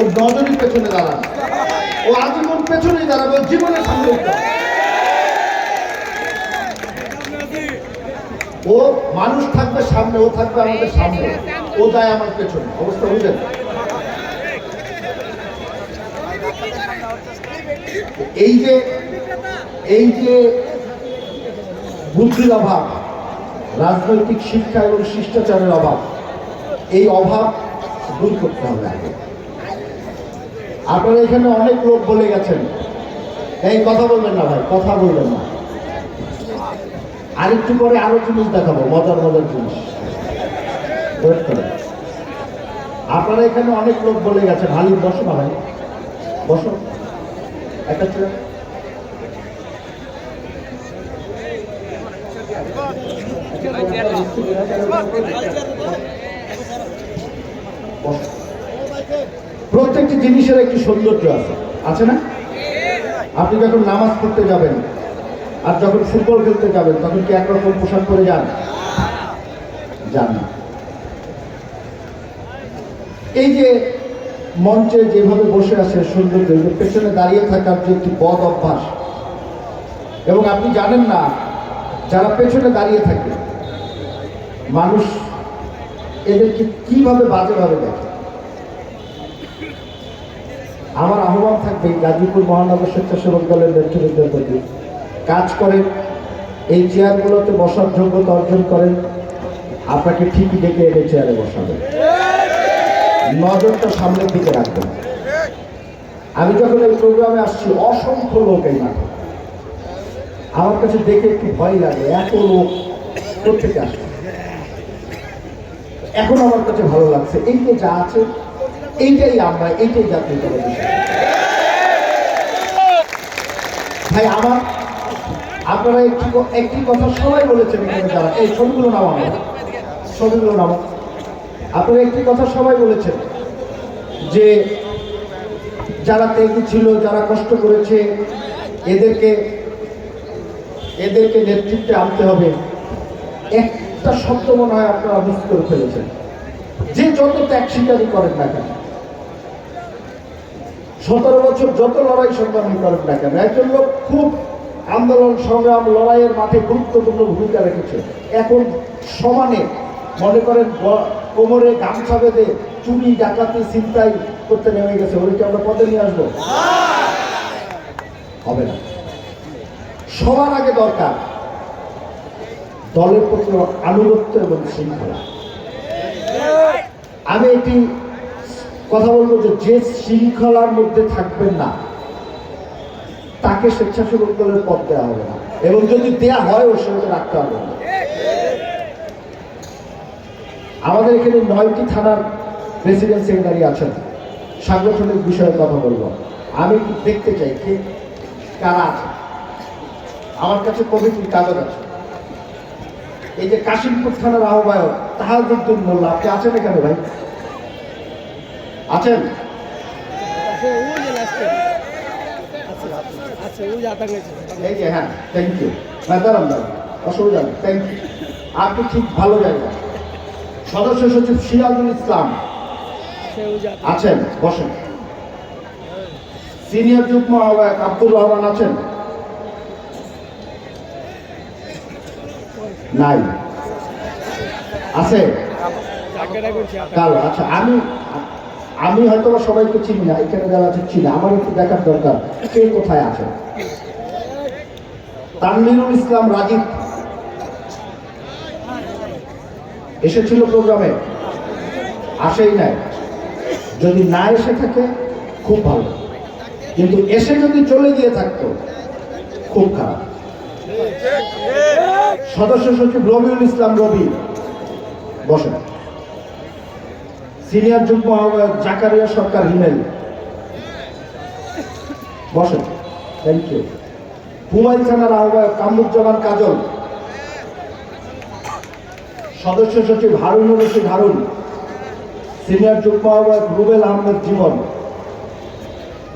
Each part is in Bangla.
ওর নজরই পেছনে দাঁড়ান। ও আজীবন পেছনেই দাঁড়াবে, ওর জীবনের সামনে ও মানুষ থাকবে সামনে, ও থাকবে আমাদের সামনে। ও যায় আমার পেছনে। অবস্থা বুঝলেন? এই যে এই যে বুদ্ধির অভাব, রাজনৈতিক শিক্ষা এবং শিষ্টাচারের অভাব, এই অভাব দূর করতে হবে আগে। আপনারা এখানে অনেক লোক বলে গেছেন। এই কথা বলবেন না ভাই, কথা বলবেন না। আরেকটু পরে আরও জিনিস দেখাবো, মজার মজার জিনিস। আপনারা এখানে অনেক লোক বলে গেছেন। হালিম, বসো না ভাই। বসো। একটা বসো। জিনিসের একটি সৌন্দর্য আছে। আছে না? আপনি যখন নামাজ পড়তে যাবেন আর যখন ফুটবল খেলতে যাবেন, তখন কি একরকম পোশাক পরে যান? যান এই যে মঞ্চে যেভাবে বসে আছে সৌন্দর্য পেছনে দাঁড়িয়ে থাকার যে একটি বদ অভ্যাস, এবং আপনি জানেন না, যারা পেছনে দাঁড়িয়ে থাকে, মানুষ এদেরকে কীভাবে বাজেভাবে দেখে? আমার আহ্বান থাকবে গাজীপুর মহানগর স্বেচ্ছাসেবক দলের নেতৃত্বের প্রতি কাজ করেন, এই চেয়ারগুলোতে বসার যোগ্যতা অর্জন করেন, আপনাকে ঠিকই ডেকে এনে চেয়ারে বসাবেন। নজরটা সামনের দিকে রাখবেন। আমি যখন এই প্রোগ্রামে আসছি, অসংখ্য লোক এই মাঠে। আমার কাছে দেখে একটু ভয় লাগে, এত লোক প্রত্যেকে আসছে? এখন আমার কাছে ভালো লাগছে, এই যে যা আছে এইটাই আমরা এইটাই জাতীয় টেলিভিশন ভাই, আমার, আপনারা একটি একটি কথা সবাই বলেছেন এখানে যারা। এই ছবিগুলো নাম আমরা, ছবিগুলো নাম আপনারা একটি কথা সবাই বলেছেন যে যারা ত্যাগী ছিল, যারা কষ্ট করেছে, এদেরকে এদেরকে নেতৃত্বে আনতে হবে। একটা শব্দ মনে হয় আপনারা মিস করে ফেলেছেন। যে যত ত্যাগ স্বীকারই করেন না কেন সতেরো বছর যত লড়াই সংগ্রামী করেন না কেন, একজন লোক খুব আন্দোলন, সংগ্রাম, লড়াইয়ের মাঠে গুরুত্বপূর্ণ ভূমিকা রেখেছে। এখন সমানে মনে করেন কোমরে গামছা বেঁধে চুরি, ডাকাতি চিন্তাই করতে নেমে গেছে, ওদেরকে আমরা পদে নিয়ে আসব? হবে না। সবার আগে দরকার দলের প্রতি আনুগত্য এবং শৃঙ্খলা। আমি একটি কথা বলব যে যে শৃঙ্খলার মধ্যে থাকবেন না, তাকে স্বেচ্ছাসেবক দলের পদ দেওয়া হবে না। এবং যদি দেয়া হয়, ওর সঙ্গে রাখতে হবে না। আমাদের এখানে নয়টি থানার প্রেসিডেন্ট সেক্রেটারি আছেন। সাংগঠনিক বিষয়ে কথা বলব। আমি দেখতে চাই কে, কারা আছে। আমার কাছে কমিটির কাগজ আছে। এই যে কাশিমপুর থানার আহ্বায়ক তাহাজুদ্দিন মোল্লা, আপনি আছেন এখানে ভাই? আছেন? এই যে হ্যাঁ থ্যাংক ইউ হ্যাঁ দাঁড়ান দাঁড়ান। অসুবিধা নেই থ্যাংক ইউ আপনি ঠিক ভালো জায়গা। সদস্য সচিব সিরাজুল ইসলাম। আছেন? বসেন। সিনিয়র যুগ্ম আহ্বায়ক আব্দুর রহমান আছেন? নাই। আছে? আচ্ছা আমি আমি হয়তো সবাইকে চিনি না, এখানে যারা আছে চিনি আমার একটু দেখার দরকার, কে কোথায় আছে? তানলিরুল ইসলাম রাজীব এসেছিল প্রোগ্রামে? আসেই নাই। যদি না এসে থাকে, খুব ভালো। কিন্তু এসে যদি চলে গিয়ে থাকতো, খুব খারাপ। সদস্য সচিব রবিউল ইসলাম রবি, বসেন। সিনিয়র যুগ্ম আহ্বায়ক জাকারিয়া সরকার হিমেল বসেন। থ্যাংক ইউ হুমায়ুন থানার আহ্বায়ক কামরুজ্জামান কাজল। সদস্য সচিব হারুনুর রশিদ হারুন। সিনিয়র যুগ্ম আহ্বায়ক রুবেল আহমেদ জীবন।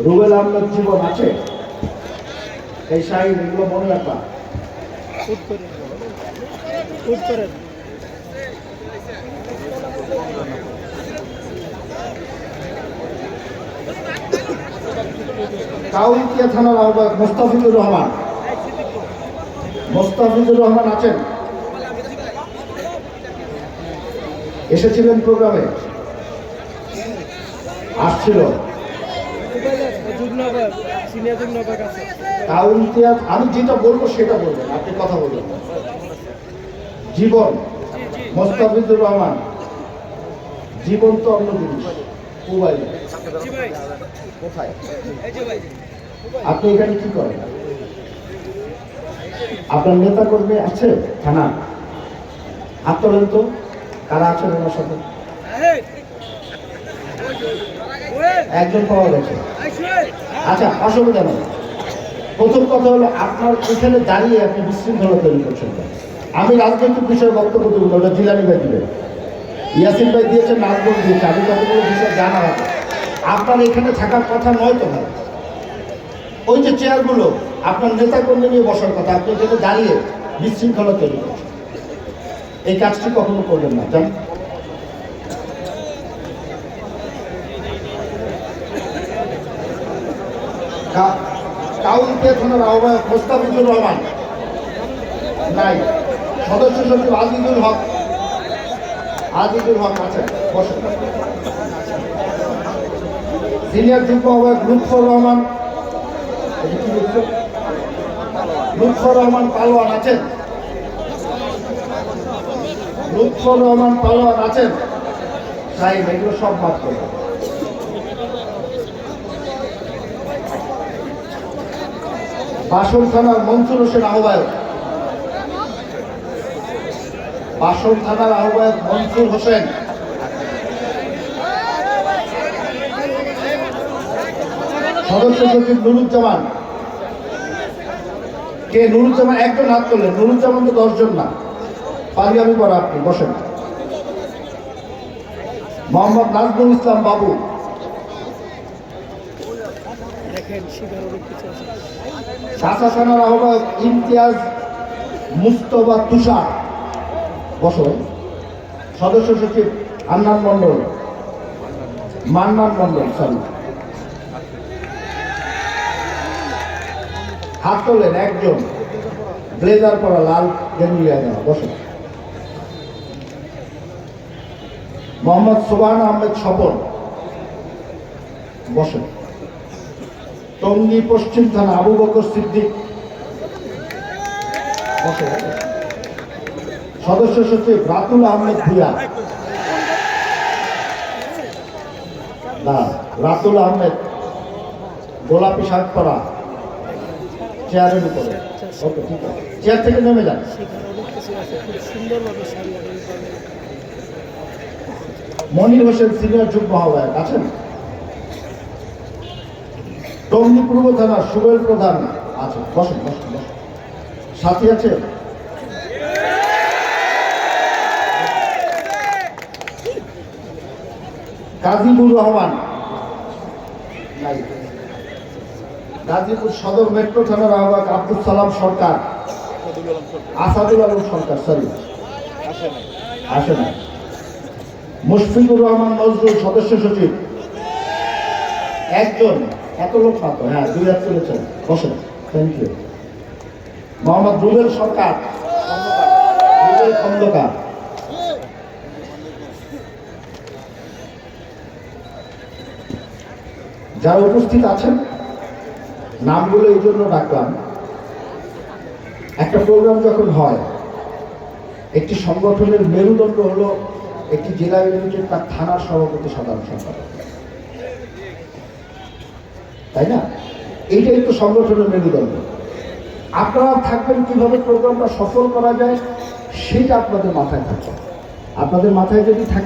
রুবেল আহমেদ জীবন আছে? এই সাহিদ এগুলো মনে রাখবা। কাউরিয়া থানার আহ্বায়ক মোস্তাফিজুর রহমান। মোস্তাফিজুর রহমান আছেন? এসেছিলেন প্রোগ্রামে? আসছিল। আমি যেটা বলব সেটা বলবেন, আপনি কথা বলবেন জীবন, মোস্তাফিজুর রহমান। জীবন তো অন্য জিনিস মোবাইলে কোথায়? আপনি এখানে কি করেন? আপনার নেতা কর্মী আছে? থানা? হাত তোলেন তো কারা আছেন ওনার সাথে? একজন পাওয়া গেছে। আচ্ছা অসুবিধা নেই প্রথম কথা হলো আপনার এখানে দাঁড়িয়ে আপনি বিশৃঙ্খলা তৈরি করছেন? আমি রাজনৈতিক বিষয়ে বক্তব্য দেবো ওটা জিলানি ভাই দিবেন। ইয়াসিন ভাই দিয়েছেন নাজবুল দিয়েছে আমি কতগুলো বিষয় জানা আছে আপনার এখানে থাকার কথা নয় তো ভাই। ওই যে চেয়ারগুলো, আপনার নেতা কর্মী নিয়ে বসার কথা, আপনি এখানে দাঁড়িয়ে বিশৃঙ্খলা তৈরি করছেন। এই কাজটি কখনো করবেন না জান কাউন্টিয়া আহ্বায়ক মোস্তাফিজুর রহমান। নাই, সদস্য সচিব আজিজুল হক। আজিজুল হক আছে বসেন। সিনিয়র যুগ্ম আহ্বায়ক লুৎফর রহমান লুৎফর রহমান পালোয়ান আছেন। লুৎফর রহমান পালোয়ান আছেন। সাহেব, এগুলো সব মাফ করবেন বাসন থানার মনসুর হোসেন আহ্বায়ক। বাসন থানার আহ্বায়ক মনসুর হোসেন। সদস্য সচিব নুরুজ্জামান। কে? নুরুজ্জামান একজন হাত করলেন নুরুজ্জামান তো দশজন না। পারি আমি পড়া আপনি, বসেন। মোহাম্মদ নাজমুল ইসলাম বাবু। থানার আহ্বায়ক ইমতিয়াজ মুস্তফা তুষার। বসো। সদস্য সচিব আন্নান মন্ডল মান্নান মন্ডল সরি হাত তোলেন একজন। ব্লেজার পরা লাল গেঞ্জিয়া দেওয়া বসো মোহাম্মদ সোবান আহমেদ স্বপন, বসেন। টঙ্গী পশ্চিম থানা আবু বকর সিদ্দিক বসে বসে। সদস্য সচিব রাতুল আহমেদ ভুয়া না, রাতুল আহমেদ গোলাপি শার্ট পরা। চেয়ারের উপরে। ওকে ঠিক আছে। চেয়ার থেকে নেমে যান। মনির হোসেন সিনিয়র যুগ্ম আহ্বায়ক আছেন? টঙ্গী পূর্ব থানার সুবেল প্রধান আছে বসেন বসেন বসেন। সাথী আছে? গাজীপুর রহমান নাই গাজীপুর সদর মেট্রো থানার আহ্বায়ক আব্দুল সালাম সরকার। আসাদুল আলম সরকার সরি আসে না মুশফিকুর রহমান নজরুল সদস্য সচিব। একজন, এত লোক তো হ্যাঁ দুই হাত তুলেছেন। বসেন। Thank you Mohammad Rubel Sarkar. Khandakar. যারা উপস্থিত আছেন নামগুলো এই জন্য ডাকলাম। একটা প্রোগ্রাম যখন হয়, একটি সংগঠনের মেরুদণ্ড হলো একটি জেলা ইউনিটের তার থানার সভাপতি সাধারণ সম্পাদক। তাই না? এইটাই তো সংগঠনের মেরুদণ্ড। আপনারা থাকবেন কীভাবে প্রোগ্রামটা সফল করা যায়, সেটা আপনাদের মাথায় থাকবে। আপনাদের মাথায় যদি থাকে